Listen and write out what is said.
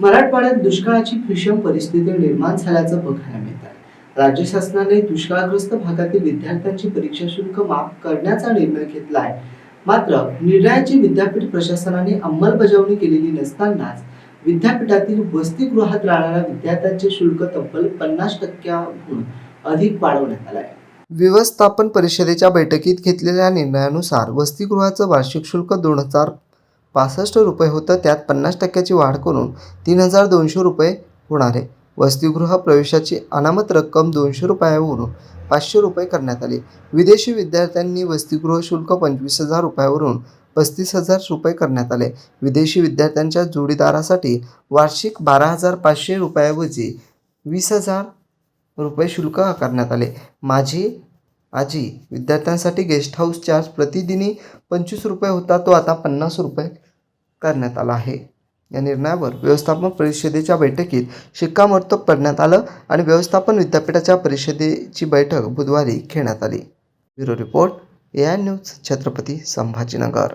मराठवाड्यात दुष्काळाची भीषण परिस्थिती निर्माण झाल्याचं बघायला मिळत आहे राज्य शासनाने दुष्काळग्रस्त भागातील विद्यार्थ्यांची परीक्षा शुल्क माफ करण्याचा निर्णय घेतला आहे मात्र निर्णयाची विद्यापीठ प्रशासनाने अंमलबजावणी केलेली नसतानाच विद्यापीठातील वसतिगृहात राहणाऱ्या विद्यार्थ्यांचे शुल्क तब्बल पन्नास टक्क्याहून अधिक वाढवण्यात आलं आहे व्यवस्थापन परिषदेच्या बैठकीत घेतलेल्या निर्णयानुसार वसतिगृहाचं वार्षिक शुल्क दोन हजार पासष्ट रुपये होतं त्यात पन्नास टक्क्याची वाढ करून तीन हजार दोनशे रुपये होणार आहे. वसतिगृह प्रवेशाची अनामत रक्कम दोनशे रुपयावरून पाचशे रुपये करण्यात आली. विदेशी विद्यार्थ्यांनी वसतिगृह शुल्क पंचवीस हजार रुपयावरून पस्तीस हजार रुपये करण्यात आले. विदेशी विद्यार्थ्यांच्या जोडीदारासाठी वार्षिक बारा हजार पाचशे रुपयाऐवजी वीस हजार रुपये शुल्क आकारण्यात आले. माझी आजी विद्यार्थ्यांसाठी गेस्ट हाऊस चार्ज प्रतिदिनी पंचवीस रुपये होता तो आता पन्नास रुपये करण्यात आला आहे. या निर्णयावर व्यवस्थापन परिषदेच्या बैठकीत शिक्कामोर्तब करण्यात आलं आणि व्यवस्थापन विद्यापीठाच्या परिषदेची बैठक बुधवारी घेण्यात आली. Bureau report A I news Chhatrapati Sambhajinagar.